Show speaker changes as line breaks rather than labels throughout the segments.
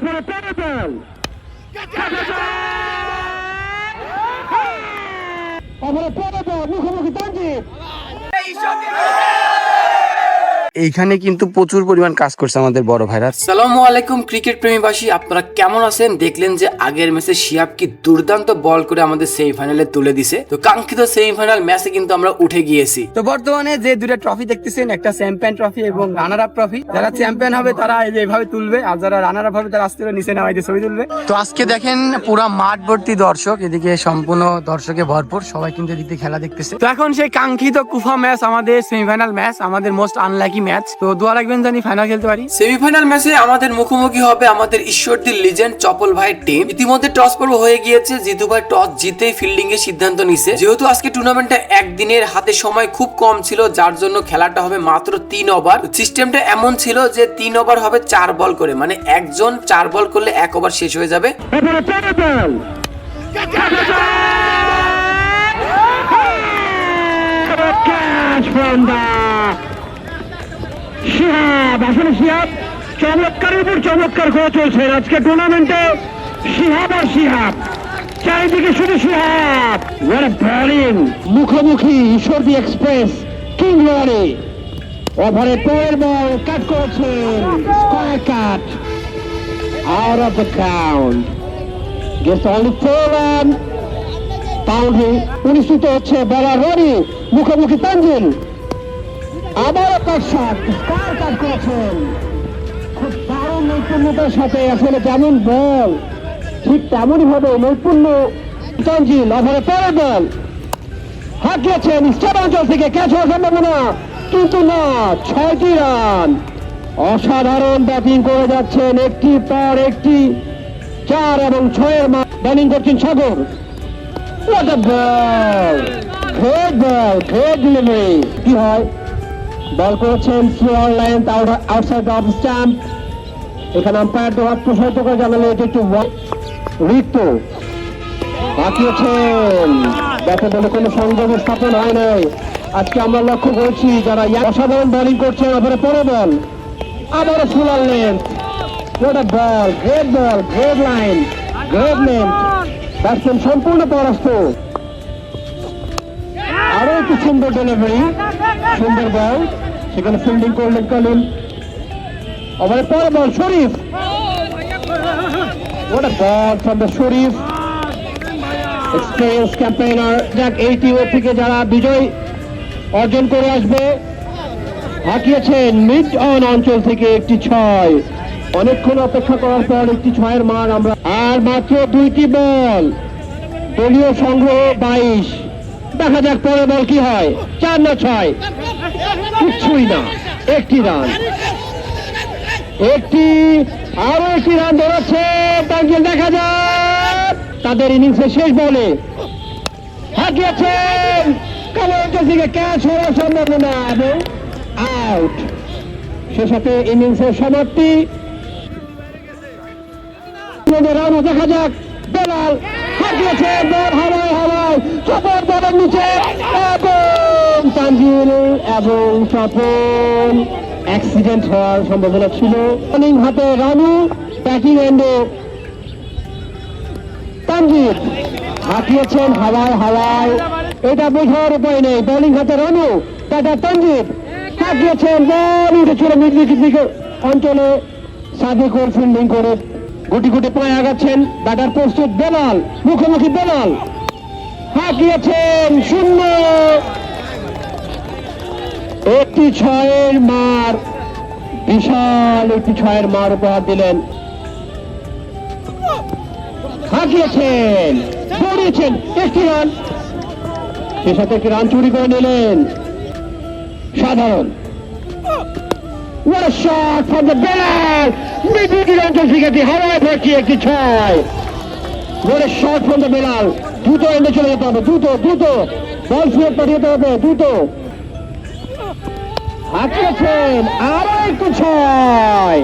ওপরে পরে বল ওপরে পরে বল মুখোমুখি তানজিব
এইখানে কিন্তু প্রচুর পরিমাণ কাজ করছে আমাদের বড় ভাইরা।
সালামু আলাইকুম ক্রিকেট প্রেমীবাসী। আপনারা কেমন আছেন? দেখলেন যে আগের ম্যাচে শিয়াব কি দুর্দান্ত বল করে আমাদের সেমিফাইনালে তুলে দিছে। তো কাঙ্ক্ষিত সেমিফাইনাল ম্যাচে কিন্তু আমরা উঠে গিয়েছি।
তো বর্তমানে যে দুটো ট্রফি দেখতেছেন একটা চ্যাম্পিয়ন ট্রফি এবং রানার আপ ট্রফি। যারা চ্যাম্পিয়ন হবে তারা এইভাবে তুলবে আর যারা রানার আপ হবে তারা আস্তে করে নিচে নামাইতে ছবি তুলবে। তো আজকে দেখেন পুরো মাঠ ভর্তি দর্শক এদিকে সম্পূর্ণ দর্শকে ভরপুর সবাই কিন্তু এদিকে খেলা দেখতেছে। তো এখন সেই কাঙ্ক্ষিত কুফা ম্যাচ আমাদের সেমিফাইনাল ম্যাচ আমাদের মোস্ট আনলাকি ম্যাচ তো দোয়া রাখবেন জানি ফাইনাল খেলতে পারি।
সেমিফাইনাল ম্যাচে আমাদের মুখোমুখি হবে আমাদের ঈশ্বরদীর লিজেন্ড চপল ভাইয়ের টিম ইতিমধ্যে টস পর্ব হয়ে গিয়েছে জিতু ভাই টস জিতেই ফিল্ডিং এর সিদ্ধান্ত নিছে। যেহেতু আজকে টুর্নামেন্টটা একদিনের হাতে সময় খুব কম ছিল যার জন্য খেলাটা হবে মাত্র তিন ওভার সিস্টেমটা এমন ছিল যে তিন ওভার হবে চার বল করে। মানে একজন চার বল করলে এক ওভার শেষ হয়ে যাবে।
from the শিহাব, আসলে শিহাব, চমৎকারের উপর চমৎকার করে চলছে আজকে টুর্নামেন্টে শিহাব আর শিহাব, চারিদিকে শুধু শিহাব। ওয়ার বোলিং মুখোমুখি ঈশ্বরদী এক্সপ্রেস, কিং লরি ওভারে টুয়ের বল কাট করেছেন square cut out of the count gets only four run boundary অনুষ্ঠিত হচ্ছে বলার রনি, মুখোমুখি তানজিল। আবারও কাট শট স্কোয়ার কাট করেছেন? খুব দারুণ নৈপুণ্যতার সাথে আসলে যেমন বল ঠিক তেমনই ভাবে নৈপুণ্য তানজিল ওভারে পরে বল। হাঁকিয়েছেন স্টেট অঞ্চল থেকে ক্যাচ হওয়ার সম্ভাবনা কিন্তু না ছয়টি রান। অসাধারণ ব্যাটিং করে যাচ্ছেন একটি পর একটি চার এবং ছয়ের ব্যাটিং করছেন সাগর। What a ball! Great ball, great delivery. কি হয়? বল করেছেন slower line outside off stump এখানে আম্পায়ার দেওয়ার প্রসারিত করে জানালে এটি একটু রিক্ত বাকিয়েছেন ব্যাটে বলে কোনো সংযোগ স্থাপন হয় নাই। আজকে আমরা লক্ষ্য করছি যারা অসাধারণ বোলিং করছেন আবার পরে বল। আবারও fuller length a ball, great ball, great line, great length. Batsman সম্পূর্ণ পরাস্ত। একটু সুন্দর ডেলিভারি সুন্দর বল সেখানে ফিল্ডিং করলেন কালিম। ওভারে পরে ball Sharif. What a ball from the Sharif. Experience campaigner যাক, এই টিমের থেকে যারা বিজয় অর্জন করে আসবে, হাঁকিয়েছেন মিড অন অঞ্চল থেকে একটি ছয়। অনেকক্ষণ অপেক্ষা করার পর একটি ছয়ের মান আমরা আর মাত্র দুইটি বল দলীয় সংগ্রহ বাইশ। দেখা যাক পরে বল কি হয়। চার না ছয়। কিচ্ছুই না। একটি রান। একটি, আরও একটি রান ধরেছে। তাঙ্গিল দেখা যাক। তাদের ইনিংসের শেষ বলে হাঁকিয়েছেন। কালো অঞ্চল থেকে ক্যাচ হওয়ার সম্ভাবনা এবং আউট। সে সাথে ইনিংসের সমাপ্তি। রানও দেখা যাক। বেলাল হাঁটিয়েছে বল হাওয়ায় হাওয়ায় চপর বলের নিচে এবং তানজিল এবং স্বপন। অ্যাক্সিডেন্ট হওয়ার সম্ভাবনা ছিল। হাতে রানু ব্যাটিং এন্ডে হাঁটিয়েছেন হাওয়ায় হাওয়ায়। এটা বোঝার উপায় নেই। বোলিং হাতে রানু বল, উঠেছিল অঞ্চলে সাদিকুর ফিল্ডিং করে গুটি গুটি পায়ে আগাচ্ছেন। ব্যাটার প্রস্তুত, বেলাল, মুখোমুখি বেলাল। হাঁকিয়েছেন শূন্য। একটি ছয়ের মার, বিশাল একটি ছয়ের মার উপহার দিলেন। হাঁকিয়েছেন একটি রান। সে সাথে একটি রান চুরি করে নিলেন। সাধারণ। What a shot from the একটি ছয়। ধরে শর্ট ফ্রম দ্য বেলাল। দ্রুত এন্ডে চলে যেতে হবে, দ্রুত দ্রুত। বল সুযোগ পাঠিয়ে দিতে হবে, দ্রুত। আটকেছেন আরও একটু ছয়।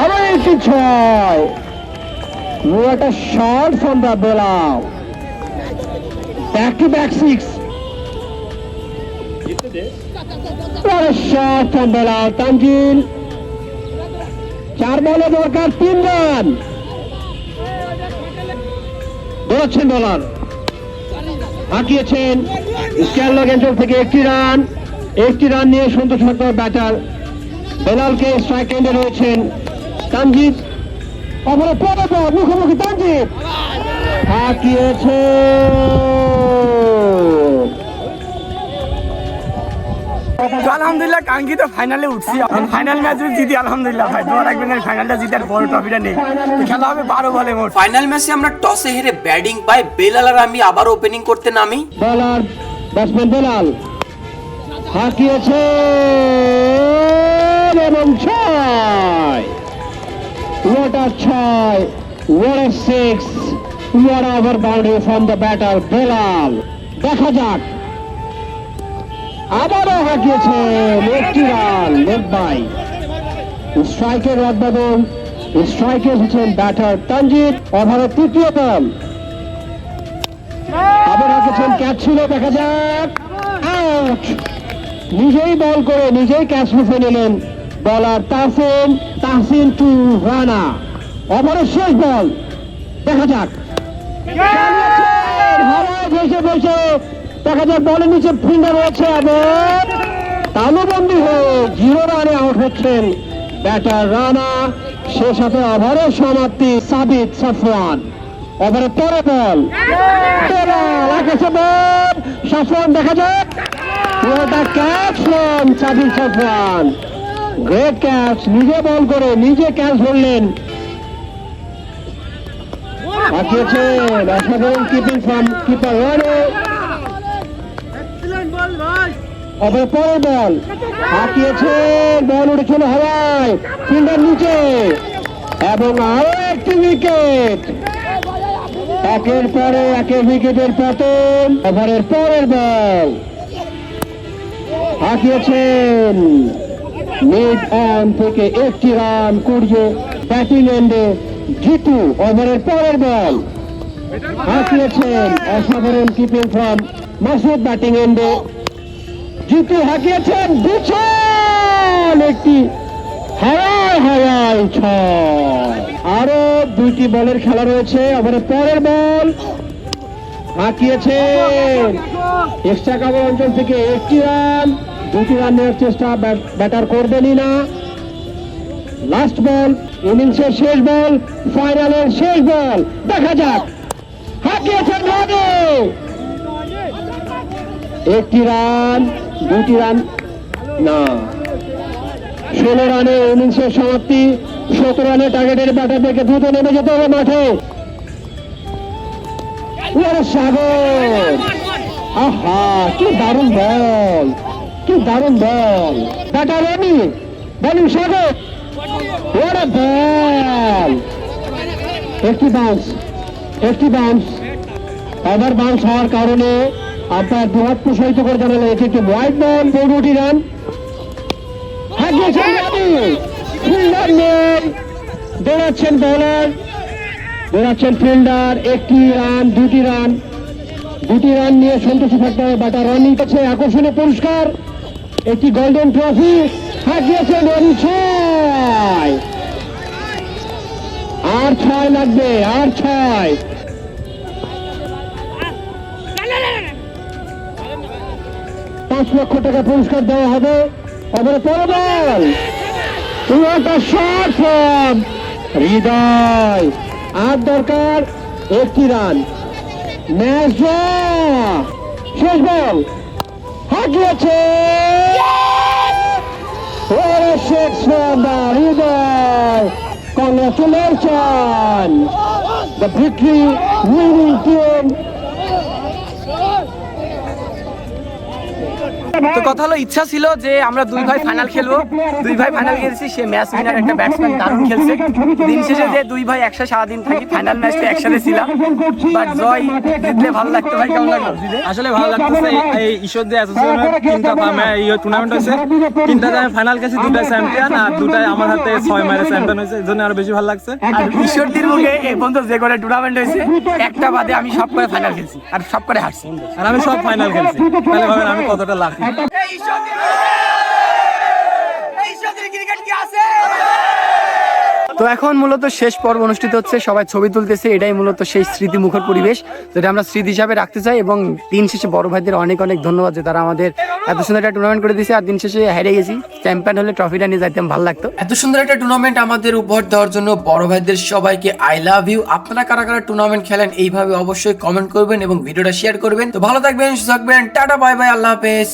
আরও একটু ছয়। একটা short from the Belal. Back to back six চার বলে দরকার তিন রান দৌড়াচ্ছেন বলার। হাঁকিয়েছেন স্ক্যানলগ অঞ্চল থেকে একটি রান। একটি রান নিয়ে সন্তোষ সরকার ব্যাটার। বেলালকে স্ট্রাইক এন্ডে রয়েছেন তানজিৎ। মুখোমুখি তানজিৎ। হাঁকিয়েছে
তো আলহামদুলিল্লাহ কাঙ্ক্ষিত ফাইনালে উঠছি ফাইনাল ম্যাচ জিতি আলহামদুলিল্লাহ ভাই। দোয়া রাখবেন ফাইনালটা জিতার বড় ট্রফিটা নেই। খেলা হবে বারো বলে মোট।
ফাইনাল ম্যাচে আমরা টসে হেরে ব্যাটিং পাই বেলাল আর আমি আবার ওপেনিং করতে নামি।
বলার ব্যাটসম্যান বেলাল হাঁকিয়েছে এবং ছয়। A ছয় a six What a over boundary from the Belal দেখা যাক। আবারও হাঁকিয়েছেন একটি রান লেট বাই স্ট্রাইকের উদ্বোধন স্ট্রাইকে এসেছেন ব্যাটার তানজিৎ ওভারের তৃতীয় বল আবার রেখেছেন ক্যাচ ছিল দেখা যাক। আউট! নিজেই বল করে নিজেই ক্যাচ মুখে নিলেন বলার তাহসিন তাহসিন টু রানা। ওভারের শেষ বল দেখা যাক। ভেসে ভেসে দেখা যাক, বলের নিচে ফিঙ্গার রয়েছে এবং তালুবন্দি হয়ে জিরো রানে আউট হচ্ছেন ব্যাটার রানা। সে সাথে ওভারের সমাপ্তি সাবিত সাফওয়ান। ওভারের পরে বল। আকাশে বল। সাফওয়ান, দেখা যাক। সাবিত সাফওয়ান। গ্রেট ক্যাচ নিজে বল করে নিজে ক্যাচ ধরলেন। পাঠিয়েছেন অসাধারণ কিপিং ফ্রম কিপার ওভার পরের বল। হাঁকিয়েছেন বল উঠেছিল হাওয়ায় ফিল্ডার নিচে। এবং আরও একটি উইকেট একের পরে একের উইকেটের পতন, ওভারের পরের বল। হাঁকিয়েছেন। মিড অন থেকে একটি রান কুড়িয়ে ব্যাটিং এন্ডে জিতু, ওভারের পরের বল। হাঁকিয়েছেন অসাধারণ কিপিং ফ্রম মাসুদ ব্যাটিং এন্ডে জিতু হাঁকিয়েছেন বিশাল একটি হাওয়ায় হাওয়ায় ছয়। আরও দুইটি বলের খেলা রয়েছে ওভারের পরের বল হাঁকিয়েছেন। এক্সট্রা কাভার অঞ্চল থেকে একটি রান, দুটি রান নেওয়ার চেষ্টা ব্যাটার করবেনই না লাস্ট বল, ইনিংসের শেষ বল, ফাইনালের শেষ বল। দেখা যাক। হাঁকিয়েছেন একটি রান দুটি রান। না। ষোলো রানে ইনিংসের সমাপ্তি, সতেরো রানে টার্গেটের ব্যাটার থেকে দ্রুত নেমে যেতে হবে মাঠে। সাগর! আহা, কি দারুণ বল, কি দারুণ বল। ব্যাটার বলিং সাগর! বল! একটি বাউন্স একটি বাউন্স ওভার বাউন্স হওয়ার কারণে আপনার দুহাত প্রসারিত করে জানালে এটি একটি পনেরোটি রান হাঁকিয়েছেন রনি দৌড়াচ্ছেন বলার দৌড়াচ্ছেন ফিল্ডার একটি রান দুটি রান দুটি রান নিয়ে সন্তোষী থাকতে হবে। বাটা রানিং কাছে আকর্ষণীয় পুরস্কার। একটি গোল্ডেন ট্রফি হাঁকিয়েছেন রনি ছয়। আর ছয় লাগবে আর ছয়। পাঁচ লক্ষ টাকা পুরস্কার দেওয়া হবে। এবারে পরে বল What a হৃদয়। আর দরকার একটি রান। ম্যাচ। শেষ ball. হাঁকিয়েছে। a shot the Hridoy. Congratulations! The victory winning team
তো কথা হলো ইচ্ছা ছিল যে আমরা দুই ভাই ফাইনাল খেলব। দুই ভাই ফাইনাল খেলছি সে ম্যাচ উইনার একটা ব্যাটসম্যান দারুণ খেলছে। দিন শেষে যে দুই ভাই একসাথে সারাদিন থাকি ফাইনাল ম্যাচটা একসাথে ছিলাম। বাট জয় জিতলে ভালো লাগতো ভাই কেমন লাগল?
আসলে ভালো লাগতেছে এই ঈশ্বর দিয়ে অ্যাসোসিয়েশনের তিনটা এই টুর্নামেন্ট হয়েছে। তিনটাতে আমি ফাইনাল গেছি দুটাই চ্যাম্পিয়ন আর দুটাই আমার হাতে ছয় মাইলে চ্যাম্পিয়ন হয়েছে এই জন্য আরও বেশি ভালো লাগছে।
আর ঈশ্বরদীর মুখে এই পর্যন্ত যে করে টুর্নামেন্ট হয়েছে একটা বাদে আমি সব করে ফাইনাল খেলছি আর সব করে হারছি।
আর আমি সব ফাইনাল খেলছি। তাহলে ভাবেন আমি কতটা লাকি
ক্রিকেট তো এখন মূলত শেষ পর্ব অনুষ্ঠিত হচ্ছে সবাই ছবি তুলতেছে এটাই মূলত সেই স্মৃতি মুখর পরিবেশ। যেটা আমরা স্মৃতি হিসাবে রাখতে চাই এবং দিন শেষে বড় ভাইদের অনেক অনেক ধন্যবাদ যে তারা আমাদের এত সুন্দর একটা টুর্নামেন্ট করে দিয়েছে। আর দিন শেষে হেরে গেছি। চ্যাম্পিয়ন হলে ট্রফিটা নিয়ে যাইতাম ভালো লাগতো।
এত সুন্দর একটা টুর্নামেন্ট আমাদের উপহার দেওয়ার জন্য বড় ভাইদের সবাইকে আই লাভ ইউ আপনারা কারা কারা টুর্নামেন্ট খেলেন এইভাবে অবশ্যই কমেন্ট করবেন এবং ভিডিওটা শেয়ার করবেন। তো ভালো থাকবেন সুস্থ থাকবেন। টাটা বাই বাই আল্লাহ হাফেজ।